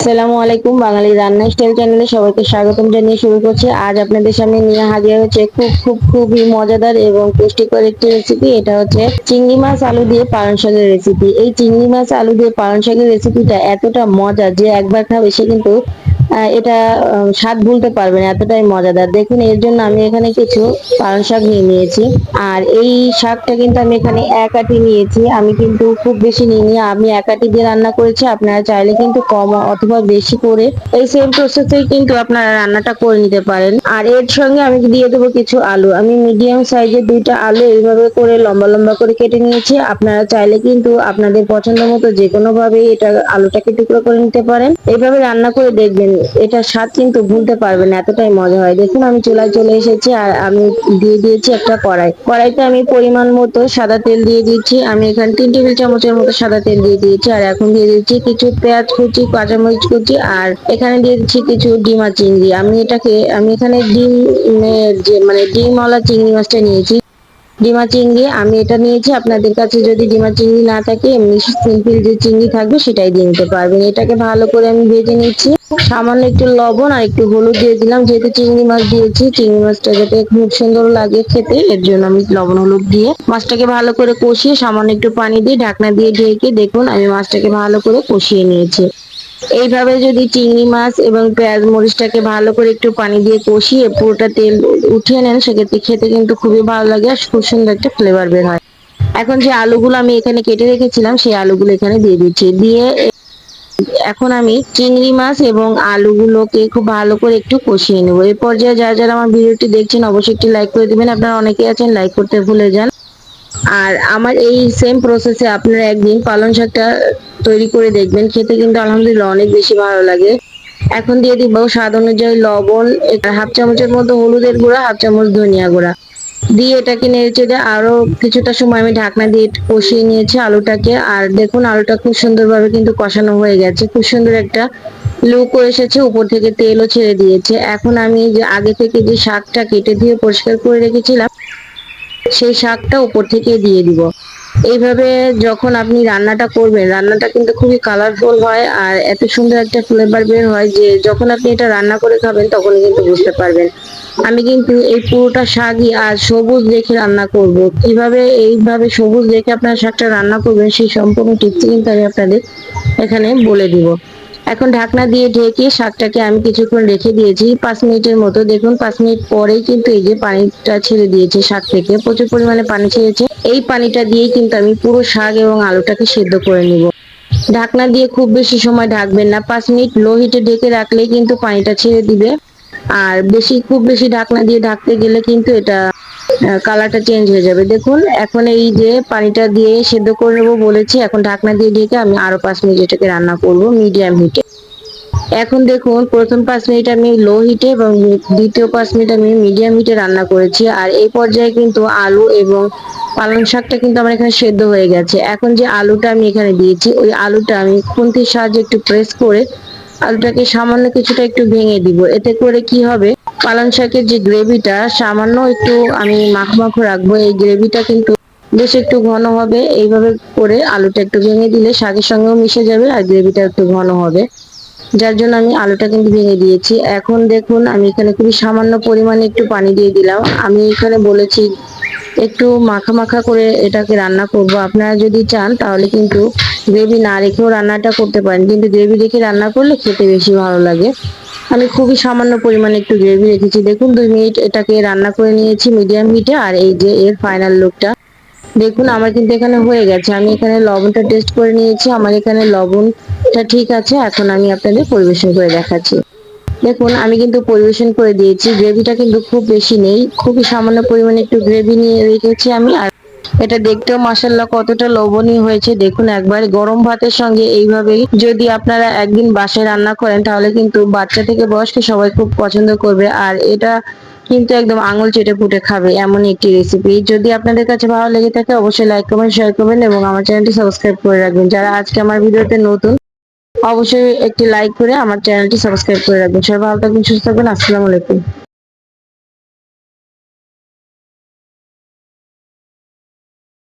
আসসালামু আলাইকুম, বাঙালি রান্না স্টাইল চ্যানেলে সবাইকে স্বাগতম জানিয়ে শুরু করছি। আজ আপনাদের সামনে নিয়ে হাজির হচ্ছে খুব খুব, খুবই মজাদার এবং পুষ্টিকর একটি রেসিপি এটা হচ্ছে চিংড়ি মাছ আলু দিয়ে পালং শাকের রেসিপি এই চিংড়ি মাছ আলু দিয়ে পালং শাকের রেসিপিটা এতটা মজা যে একবার খাবে সে কিন্তু এটা স্বাদ ভুলতে পারবেন এতটাই মজাদার। দেখুন, এর জন্য আমি এখানে কিছু পালং শাক নিয়ে নিয়েছি। আর এই শাকটা কিন্তু আমি এখানে এক আটি নিয়েছি। আমি কিন্তু খুব বেশি নিইনি। আমি এক আটি দিয়ে রান্না করেছি। আপনারা চাইলে কিন্তু কম অথবা বেশি করে এই সেম প্রসেসেই কিন্তু আপনারা রান্নাটা করে নিতে পারেন। আর এর সঙ্গে আমি দিয়ে দেবো কিছু আলু। আমি মিডিয়াম সাইজের দুইটা আলু এইভাবে করে লম্বা লম্বা করে কেটে নিয়েছি। আপনারা চাইলে কিন্তু আপনাদের পছন্দ মতো যে কোনো ভাবে এটা আলুটাকে টুকরো করে নিতে পারেন। এইভাবে রান্না করে দেখবেন। এটা স্বাদ কিন্তু ভুলতে পারবে না, এতটাই মজা হয়। দেখুন আমি চুলায় চলে এসেছি আর আমি দিয়ে দিয়েছি একটা কড়াই। কড়াইতে আমি পরিমাণ মতো সাদা তেল দিয়ে দিচ্ছি আমি এখানে তিন টেবিল চামচের মতো সাদা তেল দিয়ে দিয়েছি। আর এখন দিয়ে দিচ্ছি কিছু পেঁয়াজ কুচি কাঁচামরিচ কুচি আর এখানে দিয়ে দিচ্ছি কিছু ডিমা চিংড়ি। আমি এটাকে আমি এখানে ডিম যে মানে ডিমওয়ালা চিংড়ি মাছটা নিয়েছি ডিমা চিংড়ি, আমি এটা নিয়েছি। আপনাদের কাছে যদি ডিমা চিংড়ি না থাকে, এমনি সিম্পল যে চিংড়ি থাকবে সেটাই দিয়ে নিতে পারবেন। এটাকে ভালো করে আমি ভেজে নিচ্ছি। সামান্য একটু লবণ আর একটু হলুদ দিয়ে দিলাম। যেহেতু চিংড়ি মাছ দিয়েছি, চিংড়ি মাছটা যাতে খুব সুন্দর লাগে খেতে, এর জন্য আমি লবণ হলুদ দিয়ে মাছটাকে ভালো করে কষিয়ে সামান্য একটু পানি দিয়ে ঢাকনা দিয়ে ঢেকে দেখুন, আমি মাছটাকে ভালো করে কষিয়ে নিয়েছি। এইভাবে যদি চিংড়ি মাছ এবং পেঁয়াজ মরিচটাকে ভালো করে একটু পানি দিয়ে কষিয়ে পুরোটা তেল উঠিয়ে নেন, সেক্ষেত্রে খেতে কিন্তু খুবই ভালো লাগে আর খুব সুন্দর একটা ফ্লেভার বের হয়। এখন যে আলুগুলো আমি এখানে কেটে রেখেছিলাম, সেই আলুগুলো এখানে দিয়ে দিচ্ছি। দিয়ে এখন আমি চিংড়ি মাছ এবং আলুগুলোকে খুব ভালো করে একটু কষিয়ে নেব। এই পর্যায়ে যারা যারা আমার ভিডিওটি দেখছেন, অবশ্যই একটি লাইক করে দিবেন। আপনারা অনেকেই আছেন লাইক করতে ভুলে যান। আর আমার এই সেম প্রসেসে আপনারা একদিন পালং শাকটা তৈরি করে দেখবেন। খেতে কিন্তু আলহামদুলিল্লাহ অনেক বেশি ভালো লাগে। এখন দিয়ে দিব স্বাদ অনুযায়ী লবণ হাফ চামচের মতো হলুদের গুঁড়া, হাফ চামচ ধনিয়া গুঁড়া। দিয়ে এটাকে নেড়ে চেড়ে আরও কিছুটা সময় আমি ঢাকনা দিয়ে কষিয়ে নিয়েছি আলুটাকে। আর দেখুন আলুটা খুব সুন্দরভাবে কিন্তু কষানো হয়ে গেছে। খুব সুন্দর একটা লুকও এসেছে, উপর থেকে তেলও ছেড়ে দিয়েছে। এখন আমি যে আগে থেকে যে শাকটা কেটে দিয়ে পরিষ্কার করে রেখেছিলাম সেই শাকটা উপর থেকে দিয়ে দিব। এইভাবে যখন আপনি রান্নাটা করবেন, রান্নাটা কিন্তু খুবই কালারফুল হয় আর এত সুন্দর একটা ফ্লেভার বের হয় যে যখন আপনি এটা রান্না করে খাবেন, তখন কিন্তু বুঝতে পারবেন। আমি কিন্তু এই পুরোটা শাকই আর সবুজ রেখে রান্না করব। কীভাবে এইভাবে সবুজ রেখে আপনার শাকটা রান্না করবেন, সেই সম্পূর্ণ টিপস কিন্তু আমি আপনাদের এখানে বলে দিব। এখন ঢাকনা দিয়ে ঢেকে শাকটাকে আমি কিছুক্ষণ রেখে দিয়েছি। পাঁচ মিনিটের মতো। দেখুন, পাঁচ মিনিট পরেই কিন্তু এই যে পানিটা ছেড়ে দিয়েছে শাক থেকে। প্রচুর পরিমাণে পানি ছেড়েছে। এই পানিটা দিয়ে কিন্তু আমি পুরো শাক এবং আলুটাকে সেদ্ধ করে নিব। ঢাকনা দিয়ে খুব বেশি সময় ঢাকবেন না। পাঁচ মিনিট লো হিটে ঢেকে রাখলেই কিন্তু পানিটা ছেড়ে দিবে। আর বেশি, খুব বেশি ঢাকনা দিয়ে ঢাকতে গেলে কিন্তু এটা কালারটা চেঞ্জ হয়ে যাবে। দেখুন, এখন এই যে পানিটা দিয়ে সেদ্ধ করে নেব বলেছি, এখন ঢাকনা দিয়ে ঢেকে আমি আরও পাঁচ মিনিট এটাকে রান্না করব মিডিয়াম হিটে এখন দেখুন, প্রথম পাঁচ মিনিট আমি লো হিটে এবং দ্বিতীয় পাঁচ মিনিট আমি মিডিয়াম হিটে রান্না করেছি। আর এই পর্যায়ে কিন্তু আলু এবং পালং শাকটা কিন্তু আমার এখানে সেদ্ধ হয়ে গেছে। এখন যে আলুটা আমি এখানে দিয়েছি, ওই আলুটা আমি খুন্তির সাহায্যে একটু প্রেস করে আলুটাকে সামান্য কিছুটা একটু ভেঙে দিব। এতে করে কি হবে? পালং শাকের যে গ্রেভিটা, সামান্য একটু আমি মাখো মাখো রাখব। এই গ্রেভিটা কিন্তু বেশ একটু ঘন হবে। এইভাবে করে আলুটা একটু ভেঙে দিলে শাকের সঙ্গেও মিশে যাবে আর গ্রেভিটা একটু ঘন হবে। যার জন্য আমি আলুটা কিন্তু ভেঙে দিয়েছি। এখন দেখুন, আমি এখানে খুবই সামান্য পরিমাণে একটু পানি দিয়ে দিলাম। আমি এখানে বলেছি, একটু মাখা মাখা করে এটাকে রান্না করব। আপনারা যদি চান, তাহলে কিন্তু গ্রেভি না রেখেও রান্নাটা করতে পারেন। কিন্তু গ্রেভি রেখে রান্না করলে খেতে বেশি ভালো লাগে। আমি খুবই সামান্য পরিমাণে একটু গ্রেভি রেখেছি। দেখুন, দুই মিনিট এটাকে রান্না করে নিয়েছি মিডিয়াম হিটে আর এই যে এর ফাইনাল লুকটা দেখুন, আমার কিন্তু এখানে হয়ে গেছে। আমি এখানে লবণটা টেস্ট করে নিয়েছি। আমার এখানে লবণটা ঠিক আছে। এখন আমি আপনাদের পরিবেশন করে দেখাচ্ছি। দেখুন, আমি কিন্তু পরিবেশন করে দিয়েছি। গ্রেভিটা কিন্তু খুব বেশি নেই। খুবই সামান্য পরিমাণে একটু গ্রেভি নিয়ে রেখেছি আমি। আর এটা দেখতেও মাসাল্লাহ কতটা লোভনীয় হয়েছে। দেখুন, একবার গরম ভাতের সঙ্গে এইভাবেই যদি আপনারা একদিন বাসায় রান্না করেন, তাহলে কিন্তু বাচ্চা থেকে বয়স্ক সবাই খুব পছন্দ করবে। আর এটা কিন্তু একদম আঙুল চেটে ফুটে খাবে এমন একটি রেসিপি যদি আপনাদের কাছে ভালো লেগে থাকে, অবশ্যই লাইক কমেন্ট শেয়ার করবেন এবং আমার চ্যানেলটি সাবস্ক্রাইব করে রাখবেন। যারা আজকে আমার ভিডিওতে নতুন, অবশ্যই একটি লাইক করে আমার চ্যানেলটি সাবস্ক্রাইব করে রাখবেন। সবাই ভালো থাকবেন, সুস্থ থাকবেন। আসসালামু আলাইকুম।